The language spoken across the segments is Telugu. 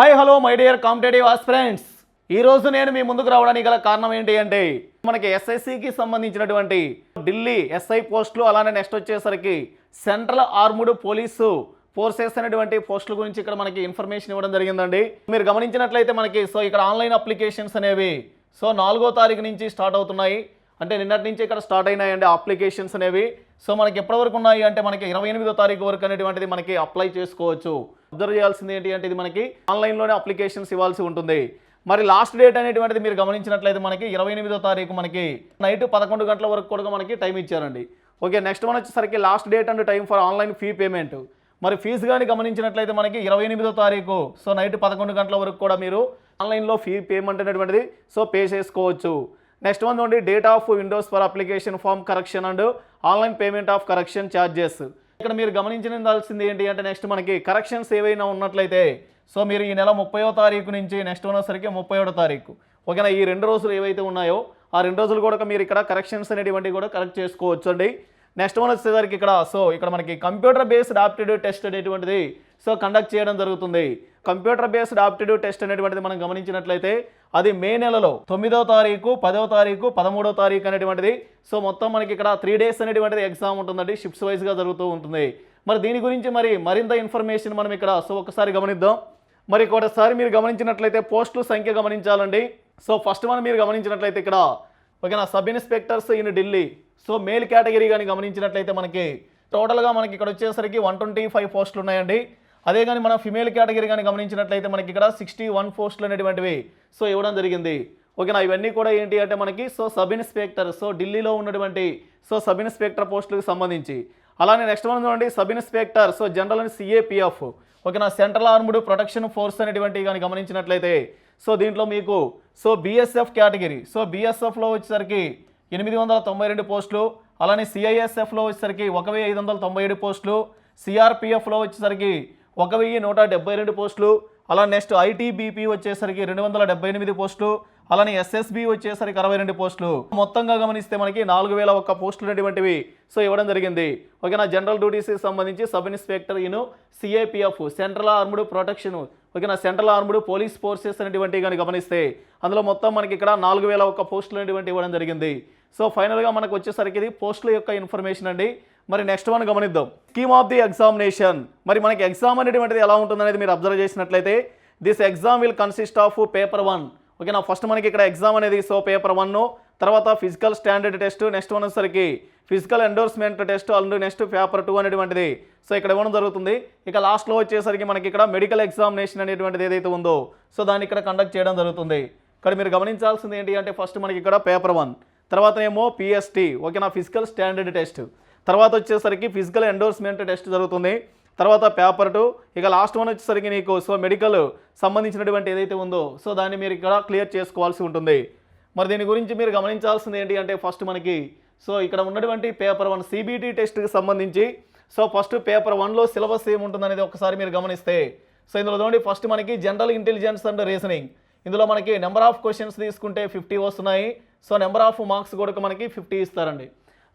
Hi hello my dear competitive aspirants. ఈ రోజు నేను మీ ముందుకు రావడానికి గల కారణం ఏంటి అంటే మనకి ఎస్ఐసికి సంబంధించినటువంటి ఢిల్లీ ఎస్ఐ పోస్టులు అలానే నెక్స్ట్ వచ్చేసరికి సెంట్రల్ ఆర్ముడ్ పోలీసు ఫోర్సెస్ అనేటువంటి పోస్టుల గురించి ఇక్కడ మనకి ఇన్ఫర్మేషన్ ఇవ్వడం జరిగిందండి. మీరు గమనించినట్లయితే మనకి సో ఇక్కడ ఆన్లైన్ అప్లికేషన్స్ అనేవి సో నాలుగో తారీఖు నుంచి స్టార్ట్ అవుతున్నాయి. అంటే నిన్నటి నుంచి ఇక్కడ స్టార్ట్ అయినాయండి అప్లికేషన్స్ అనేవి. సో మనకి ఎప్పటి వరకు ఉన్నాయి అంటే మనకి ఇరవై ఎనిమిదో తారీఖు వరకు అనేటువంటిది మనకి అప్లై చేసుకోవచ్చు. అబ్జర్వ్ చేయాల్సింది ఏంటి అంటే ఇది మనకి ఆన్లైన్లోనే అప్లికేషన్స్ ఇవ్వాల్సి ఉంటుంది. మరి లాస్ట్ డేట్ అనేటువంటిది మీరు గమనించినట్లయితే మనకి ఇరవై ఎనిమిదో తారీఖు మనకి నైట్ పదకొండు గంటల వరకు కూడా మనకి టైం ఇచ్చారండి. ఓకే నెక్స్ట్ మన వచ్చేసరికి last date and time for online fee payment. మరి ఫీజు కానీ గమనించినట్లయితే మనకి ఇరవై ఎనిమిదో తారీఖు. సో నైట్ పదకొండు గంటల వరకు కూడా మీరు ఆన్లైన్లో ఫీ పేమెంట్ అనేటువంటిది సో పే చేసుకోవచ్చు. నెక్స్ట్ వన్ చూడండి date of windows for application form correction and online payment of correction charges ఇక్కడ మీరు గమనించాల్సింది ఏంటి అంటే నెక్స్ట్ మనకి కరెక్షన్స్ ఏవైనా ఉన్నట్లయితే సో మీరు ఈ నెల ముప్పయో తారీఖు నుంచి నెక్స్ట్ ఉన్నసరికి ముప్పై ఒకటో తారీఖు. ఓకేనా ఈ రెండు రోజులు ఏవైతే ఉన్నాయో ఆ రెండు రోజులు కూడా మీరు ఇక్కడ కరెక్షన్స్ అనేటువంటివి కూడా కరెక్ట్ చేసుకోవచ్చు అండి నెక్స్ట్ వన్ వచ్చేసరికి ఇక్కడ సో ఇక్కడ మనకి కంప్యూటర్ బేస్డ్ ఆప్టిట్యూడ్ టెస్ట్ అనేటువంటిది సో కండక్ట్ చేయడం జరుగుతుంది. కంప్యూటర్ బేస్డ్ ఆప్టిట్యూడ్ టెస్ట్ అనేటువంటిది మనం గమనించినట్లయితే అది మే నెలలో తొమ్మిదో తారీఖు పదవ తారీఖు పదమూడో తారీఖు అనేటువంటిది. సో మొత్తం మనకి ఇక్కడ త్రీ డేస్ అనేటువంటిది ఎగ్జామ్ ఉంటుందండి. షిఫ్ట్స్ వైజ్గా జరుగుతూ ఉంటుంది. మరి దీని గురించి మరి మరింత ఇన్ఫర్మేషన్ మనం ఇక్కడ సో ఒకసారి గమనిద్దాం. మరి ఒకసారి మీరు గమనించినట్లయితే పోస్టుల సంఖ్య గమనించాలండి. సో ఫస్ట్ వన్ మీరు గమనించినట్లయితే ఇక్కడ ఓకేనా sub inspectors in Delhi so male category కానీ గమనించినట్లయితే మనకి టోటల్గా మనకి ఇక్కడ వచ్చేసరికి వన్ ట్వంటీ ఫైవ్ పోస్టులు ఉన్నాయండి. అదే కానీ మన ఫిమేల్ కేటగిరీ కానీ గమనించినట్లయితే మనకి ఇక్కడ సిక్స్టీ వన్ పోస్టులు అనేటువంటివి సో ఇవ్వడం జరిగింది. ఓకేనా ఇవన్నీ కూడా ఏంటి అంటే మనకి సో సబ్ ఇన్స్పెక్టర్ సో ఢిల్లీలో ఉన్నటువంటి సో సబ్ ఇన్స్పెక్టర్ పోస్టులకు సంబంధించి. అలానే నెక్స్ట్ మనం చూడండి sub inspector so general and CAPF ఓకేనా సెంట్రల్ ఆర్మ్డ్ ప్రొటెక్షన్ ఫోర్స్ అనేటువంటి కానీ గమనించినట్లయితే సో దీంట్లో మీకు సో బీఎస్ఎఫ్ కేటగిరీ సో బీఎస్ఎఫ్లో వచ్చేసరికి ఎనిమిది వందల తొంభై రెండు పోస్టులు అలానే సిఐఎస్ఎఫ్లో వచ్చేసరికి ఒక వెయ్యి ఐదు వందల తొంభై ఏడు పోస్టులు సిఆర్పిఎఫ్లో వచ్చేసరికి ఒక వెయ్యి నూట డెబ్బై రెండు పోస్టులు అలా నెక్స్ట్ ఐటీబీపీ వచ్చేసరికి రెండు వందల డెబ్బై ఎనిమిది పోస్టులు అలానే ఎస్ఎస్బి వచ్చేసరికి అరవై రెండు పోస్టులు. మొత్తంగా గమనిస్తే మనకి నాలుగు వేల ఒక్క పోస్టులు అనేటువంటివి సో ఇవ్వడం జరిగింది. ఓకేనా జనరల్ డ్యూటీస్కి సంబంధించి సబ్ ఇన్స్పెక్టర్ ఇను సిఏపిఎఫ్ సెంట్రల్ ఆర్మ్డ్ ప్రొటెక్షన్ ఓకేనా సెంట్రల్ ఆర్మ్డ్ పోలీస్ ఫోర్సెస్ అనేటువంటివి కానీ గమనిస్తే అందులో మొత్తం మనకి ఇక్కడ నాలుగు వేల ఒక్క పోస్టులు అనేటువంటి ఇవ్వడం జరిగింది. సో ఫైనల్గా మనకు వచ్చేసరికి ఇది పోస్టుల యొక్క ఇన్ఫర్మేషన్ అండి. మరి నెక్స్ట్ వన్ గమనిద్దాం. స్కీమ్ ఆఫ్ ది ఎగ్జామినేషన్ మరి మనకి ఎగ్జామ్ అనేటువంటిది ఎలా ఉంటుందనేది మీరు అబ్జర్వ్ చేసినట్లయితే this exam will consist of paper one ఓకేనా ఫస్ట్ మనకి ఇక్కడ ఎగ్జామ్ అనేది సో పేపర్ వన్ తర్వాత physical standard test next one వచ్చేసరికి physical endorsement test and next paper two అనేటువంటిది. సో ఇక్కడ ఇవ్వడం జరుగుతుంది. ఇక లాస్ట్లో వచ్చేసరికి మనకి ఇక్కడ మెడికల్ ఎగ్జామినేషన్ అనేటువంటిది ఏదైతే ఉందో సో దాన్ని ఇక్కడ కండక్ట్ చేయడం జరుగుతుంది. ఇక్కడ మీరు గమనించాల్సింది ఏంటి అంటే ఫస్ట్ మనకి ఇక్కడ పేపర్ వన్ తర్వాత ఏమో పిఎస్టీ ఓకేనా? ఫిజికల్ స్టాండర్డ్ టెస్ట్ తర్వాత వచ్చేసరికి ఫిజికల్ ఎండోర్స్మెంట్ టెస్ట్ జరుగుతుంది. తర్వాత పేపర్ టూ ఇక లాస్ట్ వన్ వచ్చేసరికి నీకు సో మెడికల్ సంబంధించినటువంటి ఏదైతే ఉందో సో దాన్ని మీరు ఇక్కడ క్లియర్ చేసుకోవాల్సి ఉంటుంది. మరి దీని గురించి మీరు గమనించాల్సింది ఏంటి అంటే ఫస్ట్ మనకి సో ఇక్కడ ఉన్నటువంటి పేపర్ వన్ సిబిటీ టెస్ట్కి సంబంధించి సో ఫస్ట్ పేపర్ వన్లో సిలబస్ ఏముంటుందనేది ఒకసారి మీరు గమనిస్తే సో ఇందులో చూడండి ఫస్ట్ మనకి జనరల్ ఇంటెలిజెన్స్ అండ్ రీజనింగ్ ఇందులో మనకి నెంబర్ ఆఫ్ క్వశ్చన్స్ తీసుకుంటే ఫిఫ్టీ వస్తున్నాయి. సో నెంబర్ ఆఫ్ మార్క్స్ కూడా మనకి ఫిఫ్టీ ఇస్తారండి.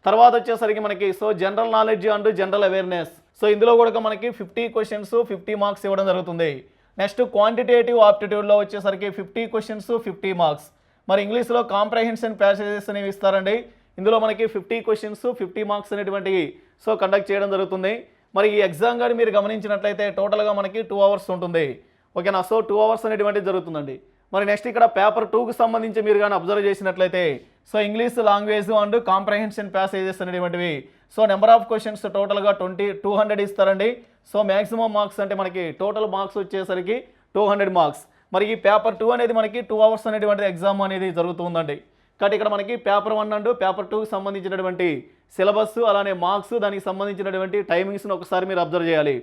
తర్వాత వచ్చేసరికి మనకి so general knowledge and general awareness so ఇందులో కూడా మనకి ఫిఫ్టీ క్వశ్చన్స్ ఫిఫ్టీ మార్క్స్ ఇవ్వడం జరుగుతుంది. నెక్స్ట్ క్వాంటిటేటివ్ ఆప్టిట్యూడ్లో వచ్చేసరికి ఫిఫ్టీ క్వశ్చన్స్ ఫిఫ్టీ మార్క్స్ మరి ఇంగ్లీష్లో కాంప్రహెన్షన్ ప్యాసేజెస్ అనేవి ఇస్తారండి. ఇందులో మనకి ఫిఫ్టీ క్వశ్చన్స్ ఫిఫ్టీ మార్క్స్ అనేటువంటివి సో కండక్ట్ చేయడం జరుగుతుంది. మరి ఈ ఎగ్జామ్ కానీ మీరు గమనించినట్లయితే టోటల్గా మనకి టూ అవర్స్ ఉంటుంది. ఓకేనా సో టూ అవర్స్ అనేటువంటిది జరుగుతుందండి. మరి నెక్స్ట్ ఇక్కడ పేపర్ టూకి సంబంధించి మీరు కానీ అబ్జర్వ్ చేసినట్లయితే so English language and comprehension passages అనేటువంటివి. సో నెంబర్ ఆఫ్ క్వశ్చన్స్ టోటల్గా ట్వంటీ టూ హండ్రెడ్ ఇస్తారండి. సో మ్యాక్సిమం మార్క్స్ అంటే మనకి టోటల్ మార్క్స్ వచ్చేసరికి టూ హండ్రెడ్ మార్క్స్. మరి ఈ పేపర్ టూ అనేది మనకి టూ అవర్స్ అనేటువంటి ఎగ్జామ్ అనేది జరుగుతుందండి. కాబట్టి ఇక్కడ మనకి పేపర్ వన్ అండ్ పేపర్ టూకి సంబంధించినటువంటి సిలబస్ అలానే మార్క్స్ దానికి సంబంధించినటువంటి టైమింగ్స్ని ఒకసారి మీరు అబ్జర్వ్ చేయాలి.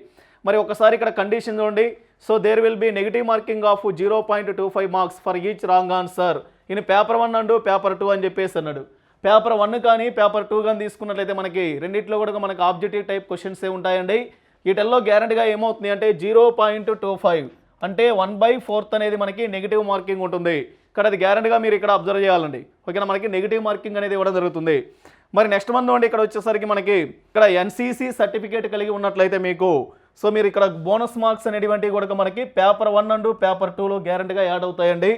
మరి ఒకసారి ఇక్కడ కండిషన్ చూడండి. So there will be negative marking of zero point two five marks for each wrong answer in paper one and paper two అని చెప్పేసి అన్నాడు. పేపర్ వన్ కానీ పేపర్ టూ కానీ తీసుకున్నట్లయితే మనకి రెండిట్లో కూడా మనకి ఆబ్జెక్టివ్ టైప్ క్వశ్చన్స్ ఉంటాయండి. వీటిల్లో గ్యారంటీగా ఏమవుతుంది అంటే జీరో పాయింట్ టూ ఫైవ్ అంటే వన్ బై ఫోర్త్ అనేది మనకి నెగిటివ్ మార్కింగ్ ఉంటుంది. ఇక్కడ అది గ్యారంటీగా మీరు ఇక్కడ అబ్జర్వ్ చేయాలండి. ఓకేనా? మనకి నెగిటివ్ మార్కింగ్ అనేది ఇవ్వడం జరుగుతుంది. మరి నెక్స్ట్ మంత్ నుండి ఇక్కడ వచ్చేసరికి మనకి ఇక్కడ ఎన్సీసీ సర్టిఫికేట్ కలిగి ఉన్నట్లయితే మీకు సో మీరు ఇక్కడ బోనస్ మార్క్స్ అనేటువంటివి కూడా మనకి పేపర్ వన్ అండ్ పేపర్ టూలో గ్యారంటీగా యాడ్ అవుతాయండి.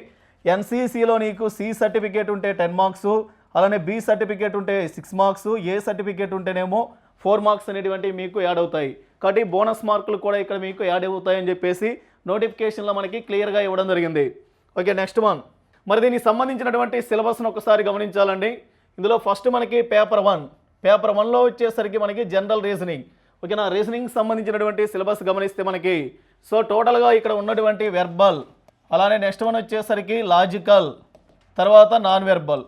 ఎన్సీసీలో నీకు సి సర్టిఫికేట్ ఉంటే టెన్ మార్క్స్ అలానే బి సర్టిఫికేట్ ఉంటే సిక్స్ మార్క్స్ ఏ సర్టిఫికేట్ ఉంటేనేమో ఫోర్ మార్క్స్ అనేటువంటివి మీకు యాడ్ అవుతాయి. కాబట్టి బోనస్ మార్కులు కూడా ఇక్కడ మీకు యాడ్ అవుతాయని చెప్పేసి నోటిఫికేషన్లో మనకి క్లియర్గా ఇవ్వడం జరిగింది. Okay next one. మరి దీనికి సంబంధించినటువంటి సిలబస్ను ఒకసారి గమనించాలండి. ఇందులో ఫస్ట్ మనకి పేపర్ వన్. పేపర్ వన్లో వచ్చేసరికి మనకి జనరల్ రీజనింగ్. ఓకేనా? రీజనింగ్ సంబంధించినటువంటి సిలబస్ గమనిస్తే మనకి సో టోటల్గా ఇక్కడ ఉన్నటువంటి వెర్బల్ అలానే నెక్స్ట్ వన్ వచ్చేసరికి లాజికల్ తర్వాత నాన్ వెర్బల్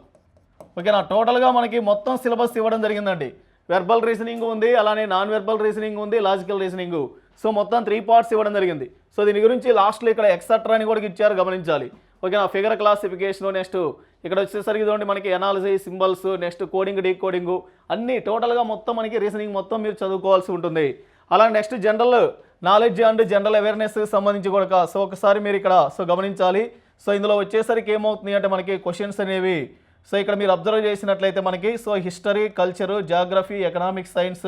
ఓకేనా? టోటల్గా మనకి మొత్తం సిలబస్ ఇవ్వడం జరిగిందండి. వెర్బల్ రీజనింగ్ ఉంది అలానే నాన్ వెర్బల్ రీజనింగ్ ఉంది లాజికల్ రీజనింగ్. సో మొత్తం త్రీ పార్ట్స్ ఇవ్వడం జరిగింది. సో దీని గురించి లాస్ట్లో ఇక్కడ ఎక్సెట్రా అని కూడా ఇచ్చారు గమనించాలి. ఓకేనా? ఫిగర్ క్లాసిఫికేషను నెక్స్ట్ ఇక్కడ వచ్చేసరికి చూడండి మనకి analogy symbols next coding decoding అన్ని టోటల్గా మొత్తం మనకి రీజనింగ్ మొత్తం మీరు చదువుకోవాల్సి ఉంటుంది. అలా next general knowledge and general awareness సంబంధించి కూడా సో ఒకసారి మీరు ఇక్కడ సో గమనించాలి. సో ఇందులో వచ్చేసరికి ఏమవుతుంది అంటే మనకి క్వశ్చన్స్ అనేవి సో ఇక్కడ మీరు అబ్జర్వ్ చేసినట్లయితే మనకి so history culture geography economic science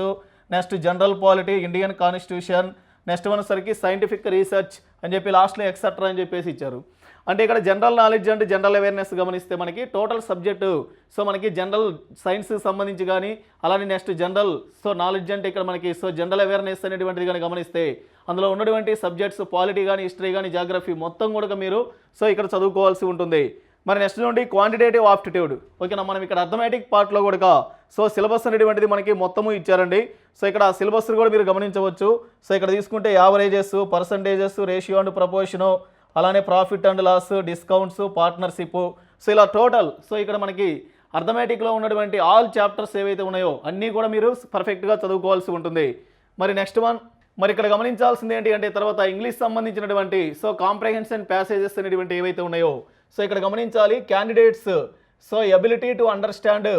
next general polity Indian constitution next వచ్చేసరికి సైంటిఫిక్ రీసెర్చ్ అని చెప్పి లాస్ట్లో ఎక్సెట్రా అని చెప్పేసి ఇచ్చారు. అంటే ఇక్కడ జనరల్ నాలెడ్జ్ అంటే జనరల్ అవేర్నెస్ గమనిస్తే మనకి టోటల్ సబ్జెక్టు సో మనకి జనరల్ సైన్స్ సంబంధించి కానీ అలానే నెక్స్ట్ జనరల్ సో నాలెడ్జ్ అంటే ఇక్కడ మనకి సో జనరల్ అవేర్నెస్ అనేటువంటిది కానీ గమనిస్తే అందులో ఉన్నటువంటి సబ్జెక్ట్స్ పాలిటీ కానీ హిస్టరీ కానీ జాగ్రఫీ మొత్తం కూడా మీరు సో ఇక్కడ చదువుకోవాల్సి ఉంటుంది. మరి నెక్స్ట్ నుండి క్వాంటిటేటివ్ ఆప్టిట్యూడ్ ఓకేనా మనం ఇక్కడ అర్థమెటిక్ పార్ట్లో కూడా సో సిలబస్ అనేటువంటిది మనకి మొత్తము ఇచ్చారండి. సో ఇక్కడ సిలబస్ కూడా మీరు గమనించవచ్చు. సో ఇక్కడ తీసుకుంటే averages percentages ratio and proportion అలానే profit and loss discounts partnership so ఇలా టోటల్ సో ఇక్కడ మనకి అర్థమెటిక్లో ఉన్నటువంటి ఆల్ చాప్టర్స్ ఏవైతే ఉన్నాయో అన్నీ కూడా మీరు పర్ఫెక్ట్గా చదువుకోవాల్సి ఉంటుంది. మరి నెక్స్ట్ వన్ మరి ఇక్కడ గమనించాల్సింది ఏంటి అంటే తర్వాత ఇంగ్లీష్ సంబంధించినటువంటి సో కాంప్రహెన్షన్ ప్యాసేజెస్ అనేటువంటి ఏవైతే ఉన్నాయో సో ఇక్కడ గమనించాలి candidates so ability to understand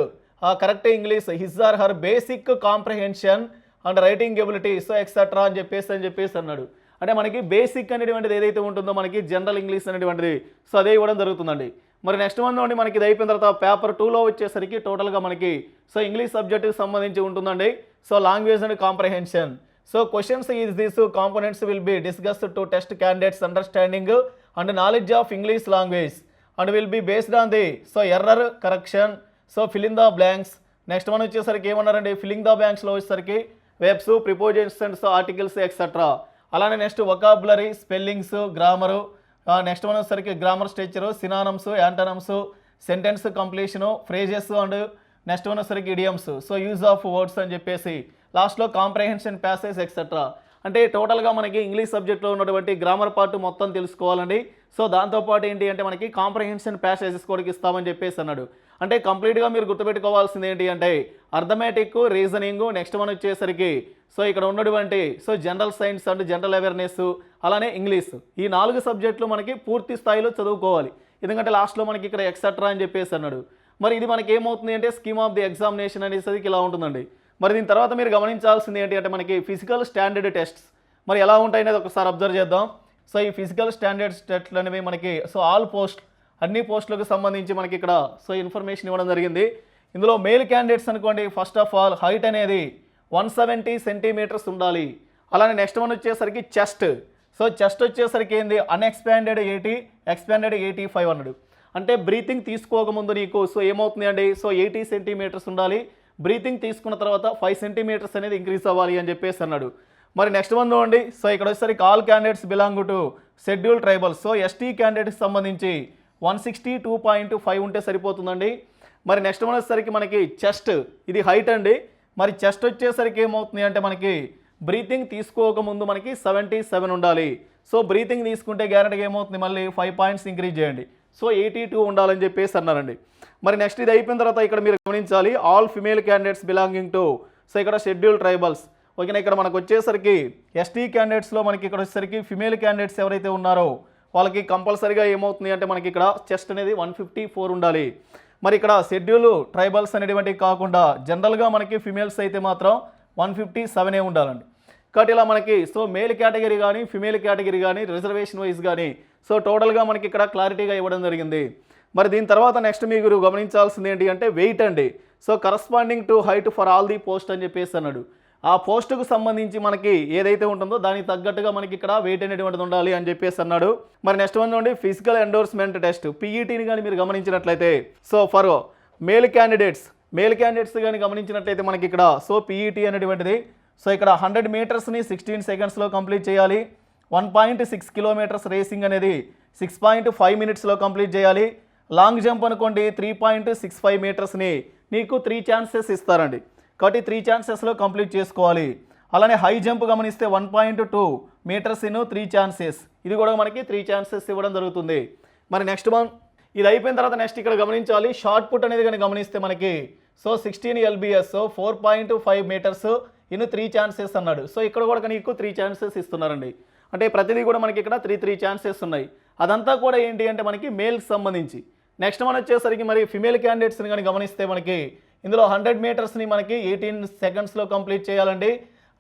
correct English his or her basic comprehension and writing ability so etcetera అని చెప్పేసి అని చెప్పేసి అన్నాడు. అంటే మనకి బేసిక్ అనేటువంటిది ఏదైతే ఉంటుందో మనకి జనరల్ ఇంగ్లీష్ అనేటువంటిది సో అదే ఇవ్వడం జరుగుతుందండి. మరి నెక్స్ట్ మంత్ నుండి మనకి ఇది అయిపోయిన తర్వాత పేపర్ టూలో వచ్చేసరికి టోటల్గా మనకి సో ఇంగ్లీష్ సబ్జెక్టుకి సంబంధించి ఉంటుందండి. So language and comprehension so questions is these components will be discussed to test candidates understanding and knowledge of English language and will be based on the so error correction so filling the blanks next one వచ్చేసరికి ఏమన్నారండి? ఫిలింగ్ ద బ్లాంక్స్లో వచ్చేసరికి వెబ్స్ ప్రిపోజిషన్స్ ఆర్టికల్స్ ఎక్సెట్రా అలానే next vocabulary spellings grammar next one వచ్చేసరికి grammar structure synonyms antonyms sentence completion phrases and next one వచ్చేసరికి idioms so use of words అని చెప్పేసి. లాస్ట్లో కాంప్రహెన్షన్ ప్యాసేజ్ ఎక్సెట్రా అంటే టోటల్గా మనకి ఇంగ్లీష్ సబ్జెక్ట్లో ఉన్నటువంటి గ్రామర్ పార్ట్ మొత్తం తెలుసుకోవాలండి. సో దాంతోపాటు ఏంటి అంటే మనకి కాంప్రహెన్షన్ ప్యాసేజెస్ కూడా ఇస్తామని చెప్పేసి అన్నాడు. అంటే కంప్లీట్గా మీరు గుర్తుపెట్టుకోవాల్సింది ఏంటి అంటే అర్థమెటిక్ రీజనింగ్ నెక్స్ట్ వన్ వచ్చేసరికి సో ఇక్కడ ఉన్నటువంటి so general science and general awareness అలానే ఇంగ్లీష్. ఈ నాలుగు సబ్జెక్టులు మనకి పూర్తి స్థాయిలో చదువుకోవాలి. ఎందుకంటే లాస్ట్లో మనకి ఇక్కడ ఎక్సెట్రా అని చెప్పేసి అన్నాడు. మరి ఇది మనకి ఏమవుతుంది అంటే స్కీమ్ ఆఫ్ ది ఎగ్జామినేషన్ అనేసరికి ఇలా ఉంటుందండి. మరి దీని తర్వాత మీరు గమనించాల్సింది ఏంటి అంటే మనకి ఫిజికల్ స్టాండర్డ్ టెస్ట్స్ మరి ఎలా ఉంటాయి అనేది ఒకసారి అబ్జర్వ్ చేద్దాం. సో ఈ ఫిజికల్ స్టాండర్డ్స్ టెస్ట్లు అనేవి మనకి సో ఆల్ పోస్ట్ అన్ని పోస్టులకు సంబంధించి మనకి ఇక్కడ సో ఇన్ఫర్మేషన్ ఇవ్వడం జరిగింది. ఇందులో మెయిల్ క్యాండిడేట్స్ అనుకోండి ఫస్ట్ ఆఫ్ ఆల్ హైట్ అనేది వన్ సెవెంటీ సెంటీమీటర్స్ ఉండాలి. అలానే నెక్స్ట్ వన్ వచ్చేసరికి చెస్ట్ సో చెస్ట్ వచ్చేసరికి ఏంది? Unexpanded eighty expanded eighty five hundred అంటే బ్రీతింగ్ తీసుకోకముందు నీకు సో ఏమవుతుంది అండి సో ఎయిటీ సెంటీమీటర్స్ ఉండాలి. బ్రీతింగ్ తీసుకున్న తర్వాత ఫైవ్ సెంటీమీటర్స్ అనేది ఇంక్రీజ్ అవ్వాలి అని చెప్పేసి అన్నాడు. మరి నెక్స్ట్ వన్ చూడండి. సో ఇక్కడ వచ్చేసరికి all candidates belong to schedule tribal so ST candidates సంబంధించి one sixty two point five ఉంటే సరిపోతుందండి. మరి నెక్స్ట్ వన్ వచ్చేసరికి మనకి చెస్ట్ ఇది హైట్ అండి. మరి చెస్ట్ వచ్చేసరికి ఏమవుతుంది అంటే మనకి బ్రీతింగ్ తీసుకోకముందు మనకి సెవెంటీ సెవెన్ ఉండాలి. సో బ్రీతింగ్ తీసుకుంటే గ్యారెంటీగా ఏమవుతుంది? మళ్ళీ ఫైవ్ పాయింట్స్ ఇంక్రీజ్ చేయండి. సో ఎయిటీ టూ ఉండాలని చెప్పేసి అన్నారండి. మరి నెక్స్ట్ ఇది అయిపోయిన తర్వాత ఇక్కడ మీరు గమనించాలి all female candidates belonging to so ఇక్కడ షెడ్యూల్ ట్రైబల్స్ ఓకేనా ఇక్కడ మనకు వచ్చేసరికి ఎస్టీ క్యాండిడేట్స్లో మనకి ఇక్కడ వచ్చేసరికి ఫిమేల్ క్యాండిడేట్స్ ఎవరైతే ఉన్నారో వాళ్ళకి కంపల్సరీగా ఏమవుతుంది అంటే మనకి ఇక్కడ చెస్ట్ అనేది వన్ ఫిఫ్టీ ఫోర్ ఉండాలి. మరి ఇక్కడ షెడ్యూల్ ట్రైబల్స్ అనేటువంటివి కాకుండా జనరల్గా మనకి ఫిమేల్స్ అయితే మాత్రం వన్ ఫిఫ్టీ సెవెనే ఉండాలండి. కాబట్టి ఇలా మనకి సో మేల్ కేటగిరీ కానీ ఫిమేల్ కేటగిరీ కానీ రిజర్వేషన్ వైజ్ కానీ సో టోటల్గా మనకి ఇక్కడ క్లారిటీగా ఇవ్వడం జరిగింది. మరి దీని తర్వాత నెక్స్ట్ మీరు గమనించాల్సింది ఏంటి అంటే వెయిట్ అండి. So corresponding to height for all the post అని చెప్పేసి అన్నాడు. ఆ పోస్టుకు సంబంధించి మనకి ఏదైతే ఉంటుందో దానికి తగ్గట్టుగా మనకి ఇక్కడ వెయిట్ అనేటువంటిది ఉండాలి అని చెప్పేసి అన్నాడు. మరి నెక్స్ట్ వన్ నుండి ఫిజికల్ ఎండోర్స్మెంట్ టెస్ట్ పీఈటీని కానీ మీరు గమనించినట్లయితే. So for male candidates male candidates కానీ గమనించినట్లయితే మనకి ఇక్కడ సో పీఈటీ అనేటువంటిది. సో ఇక్కడ హండ్రెడ్ మీటర్స్ని సిక్స్టీన్ సెకండ్స్లో కంప్లీట్ చేయాలి. One point six kilometres racing అనేది సిక్స్ పాయింట్ ఫైవ్ మినిట్స్లో కంప్లీట్ చేయాలి. లాంగ్ జంప్ అనుకోండి త్రీ పాయింట్ సిక్స్ ఫైవ్ మీటర్స్ని నీకు త్రీ ఛాన్సెస్ ఇస్తారండి. కాబట్టి త్రీ ఛాన్సెస్లో కంప్లీట్ చేసుకోవాలి. అలానే హై జంప్ గమనిస్తే one point two metres in three chances. ఇది కూడా మనకి త్రీ ఛాన్సెస్ ఇవ్వడం జరుగుతుంది. మరి నెక్స్ట్ వన్ ఇది అయిపోయిన తర్వాత నెక్స్ట్ ఇక్కడ గమనించాలి. షార్ట్ పుట్ అనేది కానీ గమనిస్తే మనకి so sixteen LBS so four point five metres in three chances అన్నాడు. సో ఇక్కడ కూడా నీకు త్రీ ఛాన్సెస్ ఇస్తున్నారండి. అంటే ప్రతిదీ కూడా మనకి ఇక్కడ త్రీ త్రీ ఛాన్సెస్ ఉన్నాయి. అదంతా కూడా ఏంటి అంటే మనకి మేల్కి సంబంధించి. నెక్స్ట్ మనం వచ్చేసరికి మరి ఫిమేల్ క్యాండిడేట్స్ని కానీ గమనిస్తే మనకి ఇందులో హండ్రెడ్ మీటర్స్ని మనకి ఎయిటీన్ సెకండ్స్లో కంప్లీట్ చేయాలండి.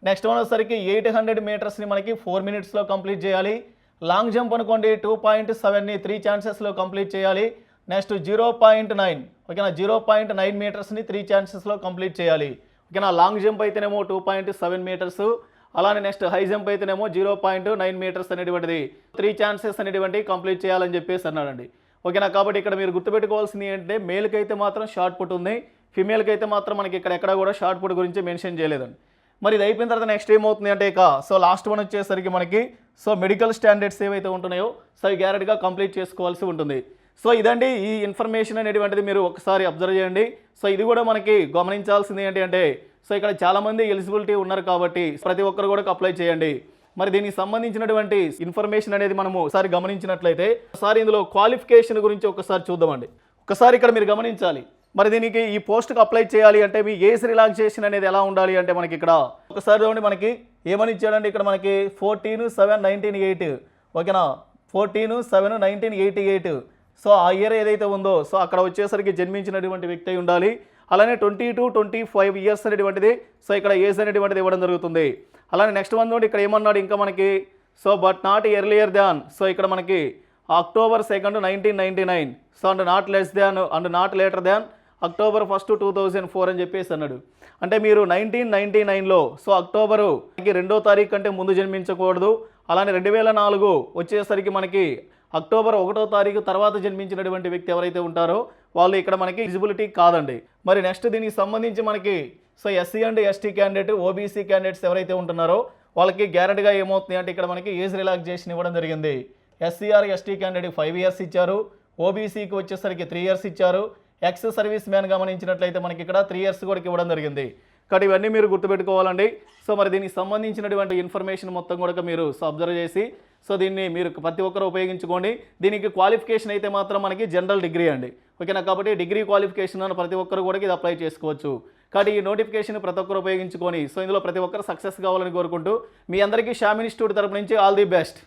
నెక్స్ట్ వన్ వచ్చేసరికి ఎయిట్ హండ్రెడ్ మీటర్స్ని మనకి ఫోర్ మినిట్స్లో కంప్లీట్ చేయాలి. లాంగ్ జంప్ అనుకోండి టూ పాయింట్ సెవెన్ని త్రీ ఛాన్సెస్లో కంప్లీట్ చేయాలి. నెక్స్ట్ జీరో పాయింట్ నైన్ ఓకేనా జీరో పాయింట్ నైన్ మీటర్స్ని త్రీ ఛాన్సెస్లో కంప్లీట్ చేయాలి. ఓకేనా లాంగ్ జంప్ అయితేనేమో టూ పాయింట్ సెవెన్ మీటర్స్ అలానే నెక్స్ట్ హై జంప్ అయితేనేమో జీరో పాయింట్ నైన్ మీటర్స్ అనేటువంటిది. త్రీ ఛాన్సెస్ అనేటువంటి కంప్లీట్ చేయాలని చెప్పేసి అన్నాడండి. ఓకేనా? కాబట్టి ఇక్కడ మీరు గుర్తుపెట్టుకోవాల్సింది ఏంటంటే మేల్కి అయితే మాత్రం షార్ట్ పుట్ ఉంది. ఫిమేల్కి అయితే మాత్రం మనకి ఇక్కడ ఎక్కడ కూడా షార్ట్ పుట్ గురించి మెన్షన్ చేయలేదండి. మరి ఇది అయిపోయిన తర్వాత నెక్స్ట్ ఏమవుతుంది అంటే ఇక సో లాస్ట్ వన్ వచ్చేసరికి మనకి సో మెడికల్ స్టాండర్డ్స్ ఏవైతే ఉంటున్నాయో సో అవి గ్యారెంటీగా కంప్లీట్ చేసుకోవాల్సి ఉంటుంది. సో ఇదండి ఈ ఇన్ఫర్మేషన్ అనేటువంటిది మీరు ఒకసారి అబ్జర్వ్ చేయండి. సో ఇది కూడా మనకి గమనించాల్సింది ఏంటి అంటే సో ఇక్కడ చాలామంది ఎలిజిబిలిటీ ఉన్నారు కాబట్టి ప్రతి ఒక్కరు కూడా అప్లై చేయండి. మరి దీనికి సంబంధించినటువంటి ఇన్ఫర్మేషన్ అనేది మనము ఒకసారి గమనించినట్లయితే ఒకసారి ఇందులో క్వాలిఫికేషన్ గురించి ఒకసారి చూద్దామండి. ఒకసారి ఇక్కడ మీరు గమనించాలి. మరి దీనికి ఈ పోస్ట్కి అప్లై చేయాలి అంటే మీ ఏజ్ రిలాక్సేషన్ అనేది ఎలా ఉండాలి అంటే మనకి ఇక్కడ ఒకసారి చూడండి మనకి ఏమని ఇచ్చాడండి ఇక్కడ మనకి? ఫోర్టీన్ సెవెన్ నైన్టీన్ ఎయిట్ ఓకేనా fourteen seven nineteen eighty eight so ఆ ఇయర్ ఏదైతే ఉందో సో అక్కడ వచ్చేసరికి జన్మించినటువంటి వ్యక్తి ఉండాలి. అలానే twenty to twenty five years అనేటువంటిది. సో ఇక్కడ ఏజ్ అనేటువంటిది ఇవ్వడం జరుగుతుంది. అలానే నెక్స్ట్ వన్ నుండి ఇక్కడ ఏమన్నాడు ఇంకా మనకి? So but not earlier than. So ఇక్కడ మనకి October second nineteen ninety nine. So and not less than and not later than October first two thousand four అని చెప్పేసి అన్నాడు. అంటే మీరు నైన్టీన్ నైన్టీ నైన్లో సో అక్టోబరు మనకి రెండో తారీఖు కంటే ముందు జన్మించకూడదు. అలానే రెండు వేల నాలుగు వచ్చేసరికి మనకి అక్టోబర్ ఒకటో తారీఖు తర్వాత జన్మించినటువంటి వ్యక్తి ఎవరైతే ఉంటారో వాళ్ళు ఇక్కడ మనకి ఎలిజిబిలిటీ కాదండి. మరి నెక్స్ట్ దీనికి సంబంధించి మనకి so SC and ST candidate OBC candidates ఎవరైతే ఉంటున్నారో వాళ్ళకి గ్యారెంటీగా ఏమవుతుంది అంటే ఇక్కడ మనకి ఏజ్ రిలాక్సేషన్ ఇవ్వడం జరిగింది. SC or ST candidate five years ఇచ్చారు. ఓబీసీకి వచ్చేసరికి త్రీ ఇయర్స్ ఇచ్చారు. ఎక్స్ సర్వీస్ మ్యాన్ గమనించినట్లయితే మనకి ఇక్కడ త్రీ ఇయర్స్ కూడా ఇవ్వడం జరిగింది. కాబట్టి ఇవన్నీ మీరు గుర్తుపెట్టుకోవాలండి. సో మరి దీనికి సంబంధించినటువంటి ఇన్ఫర్మేషన్ మొత్తం కూడా మీరు సో అబ్జర్వ్ చేసి సో దీన్ని మీరు ప్రతి ఒక్కరు ఉపయోగించుకోండి. దీనికి క్వాలిఫికేషన్ అయితే మాత్రం మనకి జనరల్ డిగ్రీ అండి. ఓకేనా కాబట్టి డిగ్రీ క్వాలిఫికేషన్ అని ప్రతి ఒక్కరు కూడా ఇది అప్లై చేసుకోవచ్చు. కాబట్టి ఈ నోటిఫికేషన్ ప్రతి ఒక్కరు ఉపయోగించుకొని సో ఇందులో ప్రతి ఒక్కరు సక్సెస్ కావాలని కోరుకుంటూ మీ అందరికీ షామ్ ఇన్స్టిట్యూట్ తరపు నుంచి ఆల్ ది బెస్ట్